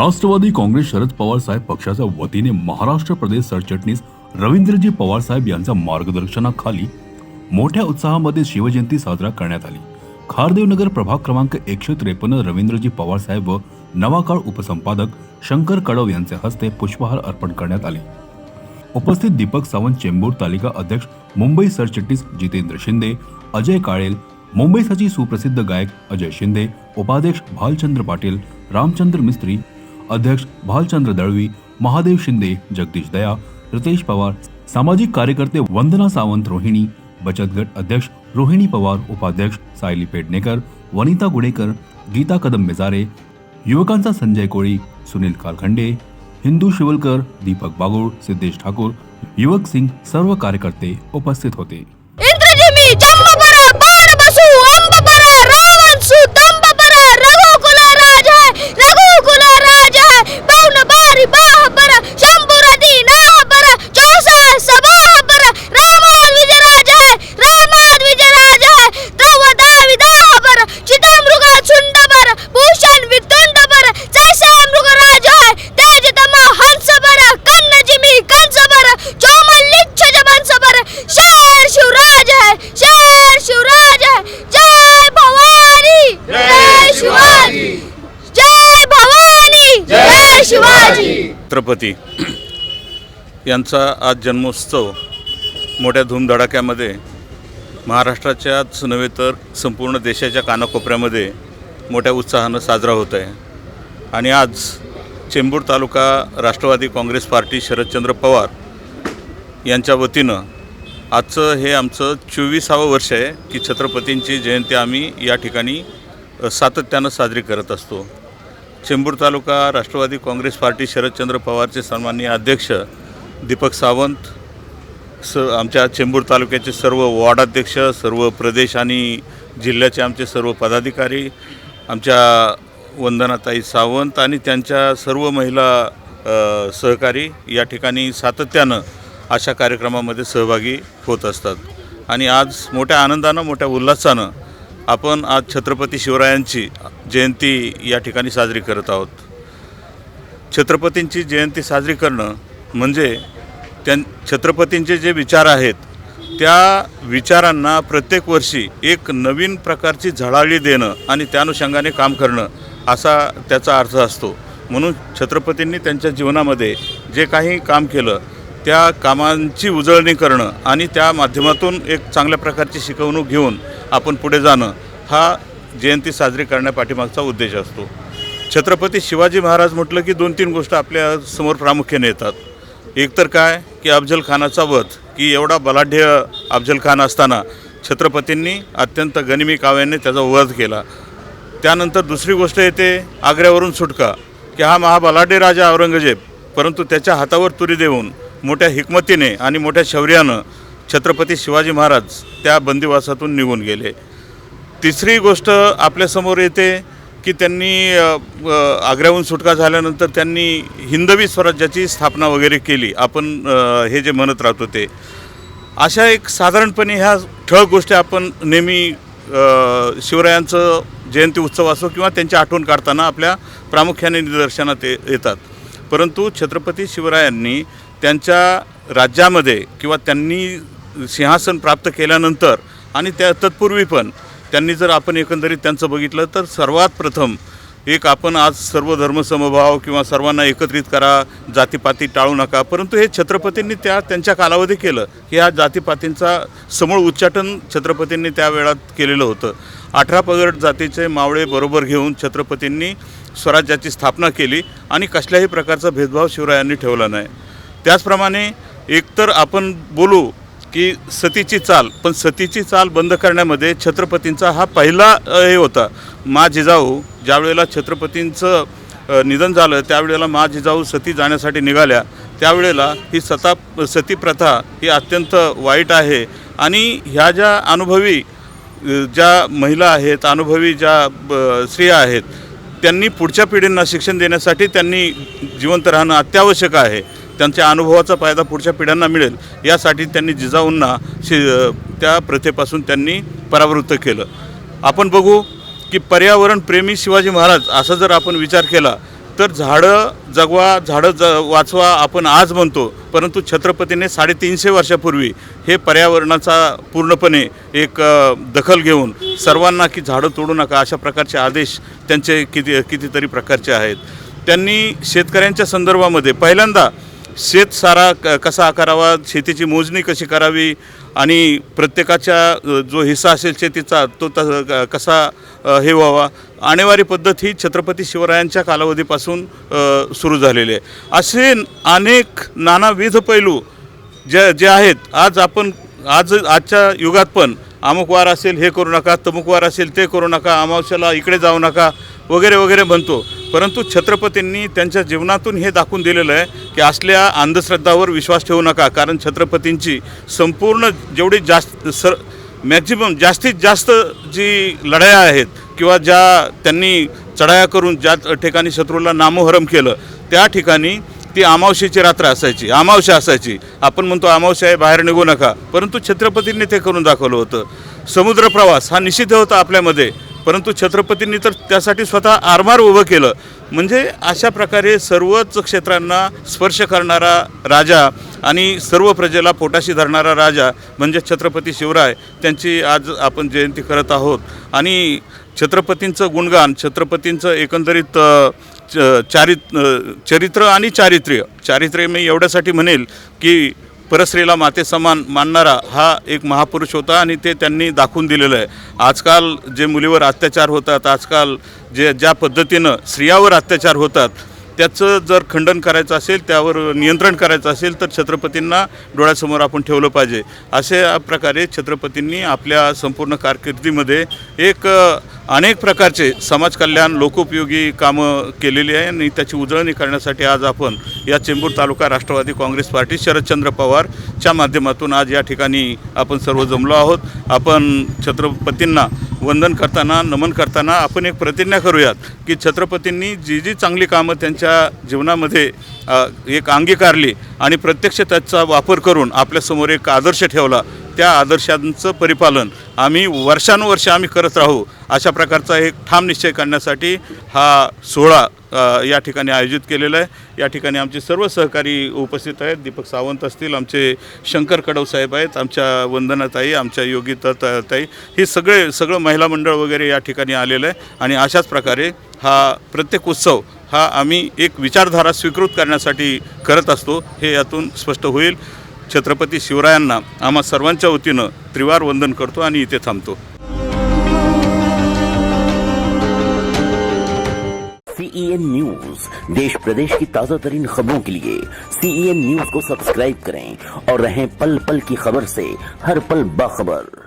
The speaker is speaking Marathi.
राष्ट्रवादी काँग्रेस शरद पवार साहेब पक्षाच्या वतीने महाराष्ट्र प्रदेश सरचिटणीस रवींद्रजी पवार साहेब यांच्या मार्गदर्शनाखाली मोठ्या उत्साहामध्ये शिवजयंती साजरा करण्यात आली. खारदेवनगर प्रभाग क्रमांक एकशे त्रेपन्न रवींद्रजी पवार साहेब व नवाकाळ उपसंपादक शंकर कडव यांच्या हस्ते पुष्पहार अर्पण करण्यात आले. उपस्थित दीपक सावंत चेंबूर तालिका अध्यक्ष मुंबई सरचिटणीस जितेंद्र शिंदे अजय काळेल मुंबईसाठी सुप्रसिद्ध गायक अजय शिंदे उपाध्यक्ष भालचंद्र पाटील रामचंद्र मिस्त्री अध्यक्ष भालचंद्र दळवी महादेव शिंदे, जगदीश दया, रितेश पवार, सामाजिक कार्यकर्ते वंदना सावंत रोहिणी, बचत गट अध्यक्ष रोहिणी पवार, उपाध्यक्ष सायली पेडणेकर, वनिता गुडेकर, गीता कदम मेजारे, युवकांचा संजय कोळी, सुनील कारखंडे हिंदू शिवलकर, दीपक बागुळ, सिद्धेश ठाकूर, युवक सिंग, सर्व कार्यकर्ते उपस्थित होते. शिवाजी! छत्रपती यांचा आज जन्मोत्सव मोठ्या धूमधडाक्यामध्ये महाराष्ट्राच्याच नव्हे तर संपूर्ण देशाच्या कानाकोपऱ्यामध्ये मोठ्या उत्साहानं साजरा होत आहे. आणि आज चेंबूर तालुका राष्ट्रवादी काँग्रेस पार्टी शरदचंद्र पवार यांच्या वतीनं आजचं हे आमचं चोवीसावं वर्ष आहे की छत्रपतींची जयंती आम्ही या ठिकाणी सातत्यानं साजरी करत असतो. चेंबूर तालुका राष्ट्रवादी काँग्रेस पार्टी शरदचंद्र पवारचे सन्माननीय अध्यक्ष दीपक सावंत स आमच्या चेंबूर तालुक्याचे सर्व वॉर्डाध्यक्ष सर्व प्रदेश आणि जिल्ह्याचे आमचे सर्व पदाधिकारी आमच्या वंदनाताई सावंत आणि त्यांच्या सर्व महिला सहकारी या ठिकाणी सातत्यानं अशा कार्यक्रमामध्ये सहभागी होत असतात. आणि आज मोठ्या आनंदानं मोठ्या उल्हासानं आपण आज छत्रपती शिवरायांची जयंती या ठिकाणी साजरी करत आहोत. छत्रपतींची जयंती साजरी करणं म्हणजे त्यां छत्रपतींचे जे विचार आहेत त्या विचारांना प्रत्येक वर्षी एक नवीन प्रकारची झळाळी देणं आणि त्या अनुषंगाने काम करणं असा त्याचा अर्थ असतो. म्हणून छत्रपतींनी त्यांच्या जीवनामध्ये जे काही काम केलं त्या कामांची उजळणी करणं आणि त्या माध्यमातून एक चांगल्या प्रकारची शिकवणूक घेऊन आपण पुढे जाणं हा जयंती साजरी करण्यापाठीमागचा उद्देश असतो. छत्रपती शिवाजी महाराज म्हटलं की दोन तीन गोष्ट आपल्यासमोर प्रामुख्याने येतात. एक तर काय? की अफजल खानाचा वध की एवढा बलाढ्य अफजल खान असताना छत्रपतींनी अत्यंत गनिमी काव्याने त्याचा वध केला. त्यानंतर दुसरी गोष्ट येते आग्र्यावरून सुटका की हा महाबलाढ्य राजा औरंगजेब परंतु त्याच्या हातावर तुरी देऊन मोठ्या हिकमतीने आणि मोठ्या शौर्यानं छत्रपती शिवाजी महाराज त्या बंदिवासातून निघून गेले. तिसरी गोष्ट आपल्यासमोर येते की त्यांनी आग्र्याहून सुटका झाल्यानंतर त्यांनी हिंदवी स्वराज्याची स्थापना वगैरे केली. आपण हे जे म्हणत राहतो ते. अशा एक साधारणपणे ह्या ठळक गोष्टी आपण नेहमी शिवरायांचं जयंती उत्सव असो किंवा त्यांची आठवण काढताना आपल्या प्रामुख्याने निदर्शनात येतात. परंतु छत्रपती शिवरायांनी त्यांच्या राज्यामध्ये किंवा त्यांनी सिंहासन प्राप्त केल्यानंतर आणि त्या तत्पूर्वी पण त्यांनी जर आपण एकंदरीत त्यांचं बघितलं तर सर्वात प्रथम एक आपण आज सर्व धर्मसमभाव किंवा सर्वांना एकत्रित करा जातीपाती टाळू नका. परंतु हे छत्रपतींनी त्या त्यांच्या कालावधी केलं. की ह्या जातीपातींचा समूळ उच्चाटन छत्रपतींनी त्या वेळात केलेलं होतं. अठरा पगड जातीचे मावळे बरोबर घेऊन छत्रपतींनी स्वराज्याची स्थापना केली आणि कसल्याही प्रकारचा भेदभाव शिवरायांनी ठेवला नाही. त्याचप्रमाणे एकतर आपण बोलू की सतीची चाल पण सतीची चाल बंद करण्यामध्ये छत्रपतींचा हा पहिला हे होता. मा जिजाऊ ज्यावेळेला छत्रपतींचं निधन झालं त्यावेळेला मा जिजाऊ सती जाण्यासाठी निघाल्या. त्यावेळेला ही सता सती प्रथा ही अत्यंत वाईट आहे. आणि ह्या ज्या अनुभवी ज्या महिला आहेत अनुभवी ज्या ब- स्त्रिया आहेत त्यांनी पुढच्या पिढींना शिक्षण देण्यासाठी त्यांनी जिवंत राहणं अत्यावश्यक आहे. त्यांच्या अनुभवाचा फायदा पुढच्या पिढ्यांना मिळेल यासाठी त्यांनी जिजाऊंना शि त्या प्रथेपासून त्यांनी परावृत्त केलं. आपण बघू की पर्यावरणप्रेमी शिवाजी महाराज असा जर आपण विचार केला तर झाडं जगवा झाडं ज वाचवा आपण आज म्हणतो परंतु छत्रपतीने साडेतीनशे वर्षापूर्वी हे पर्यावरणाचा पूर्णपणे एक दखल घेऊन सर्वांना की झाडं तोडू नका अशा प्रकारचे आदेश त्यांचे किती कितीतरी प्रकारचे आहेत. त्यांनी शेतकऱ्यांच्या संदर्भामध्ये पहिल्यांदा शेतसारा क कसा करावा शेतीची मोजणी कशी करावी आणि प्रत्येकाच्या जो हिस्सा असेल शेतीचा तो त क- कसा हे व्हावा आणेवारी पद्धत ही छत्रपती शिवरायांच्या कालावधीपासून सुरू झालेली आहे. असे अनेक नानाविध पैलू जे जे आहेत आज आपण आज आजच्या युगात पण अमुक वार असेल हे करू नका तमुक वार असेल ते करू नका अमावस्याला इकडे जाऊ नका वगैरे वगैरे म्हणतो. परंतु छत्रपतींनी त्यांच्या जीवनातून हे दाखवून दिलेलं आहे की असल्या अंधश्रद्धावर विश्वास ठेवू नका. कारण छत्रपतींची संपूर्ण जेवढी जास्त सर मॅक्झिमम जास्तीत जास्त जी लढाया आहेत किंवा ज्या त्यांनी चढाया करून ज्या ठिकाणी शत्रूला नामोहरम केलं त्या ठिकाणी ती अमावशेची रात्र असायची. अमावस्या असायची. आपण म्हणतो अमावस्या आहे बाहेर निघू नका. परंतु छत्रपतींनी ते करून दाखवलं होतं. समुद्र प्रवास हा निषिद्ध होता आपल्यामध्ये. परंतु छत्रपतींनी तर त्यासाठी स्वतः आरमार उभं केलं. म्हणजे अशा प्रकारे सर्वच क्षेत्रांना स्पर्श करणारा राजा आणि सर्व प्रजेला पोटाशी धरणारा राजा म्हणजे छत्रपती शिवराय त्यांची आज आपण जयंती करत आहोत. आणि छत्रपतींचं गुणगान छत्रपतींचं एकंदरीत च- चारित चरित्र आणि चारित्र्य चारित्र्य मी एवढ्यासाठी म्हणेल की परस्त्रीला माते समान मानणारा हा एक महापुरुष होता आणि ते त्यांनी दाखवून दिलेलं आहे. आजकाल जे मुलीवर अत्याचार होतात आजकाल जे ज्या पद्धतीनं स्त्रियावर अत्याचार होतात त्याचं जर खंडन करायचं असेल त्यावर नियंत्रण करायचं असेल तर छत्रपतींना डोळ्यासमोर आपण ठेवलं पाहिजे. अशा प्रकारे छत्रपतींनी आपल्या संपूर्ण कारकिर्दीमध्ये एक अनेक प्रकारचे समाजकल्याण लोकोपयोगी कामं केलेली आहे आणि त्याची उजळणी करण्यासाठी आज आपण या चेंबूर तालुका राष्ट्रवादी काँग्रेस पार्टी शरदचंद्र पवारच्या माध्यमातून आज या ठिकाणी आपण सर्व जमलो आहोत. आपण छत्रपतींना वंदन करताना नमन करताना आपण एक प्रतिज्ञा करूयात की छत्रपतींनी जी जी चांगली कामं त्यांच्या जीवनामध्ये एक अंगीकारली आणि प्रत्यक्ष त्याचा वापर करून आपल्यासमोर एक आदर्श ठेवला त्या आदर्शांचं परिपालन आम्ही वर्षानुवर्ष आम्ही करत राहू अशा प्रकारचा एक ठाम निश्चय करण्यासाठी हा सोहळा या ठिकाणी आयोजित केलेला आहे. या ठिकाणी आमचे सर्व सहकारी उपस्थित आहेत. दीपक सावंत असतील आमचे शंकर कडव साहेब आहेत आमच्या वंदनाताई आमच्या योगिता ताई हे सगळे सगळं महिला मंडळ वगैरे या ठिकाणी आलेलं आहे. आणि अशाच प्रकारे हा प्रत्येक उत्सव हा आम्ही एक विचारधारा स्वीकृत करण्यासाठी करत असतो. हे यातून स्पष्ट होईल. छत्रपती शिवरायांना आम्हा सर्वांच्या वतीनं त्रिवार वंदन करतो आणि इथे थांबतो. सीईएन न्यूज देश प्रदेश की ताजा तरीन खबरों के लिए सीईएन न्यूज को सब्सक्राइब करें और रहें पल पल की खबर से हर पल बाखबर।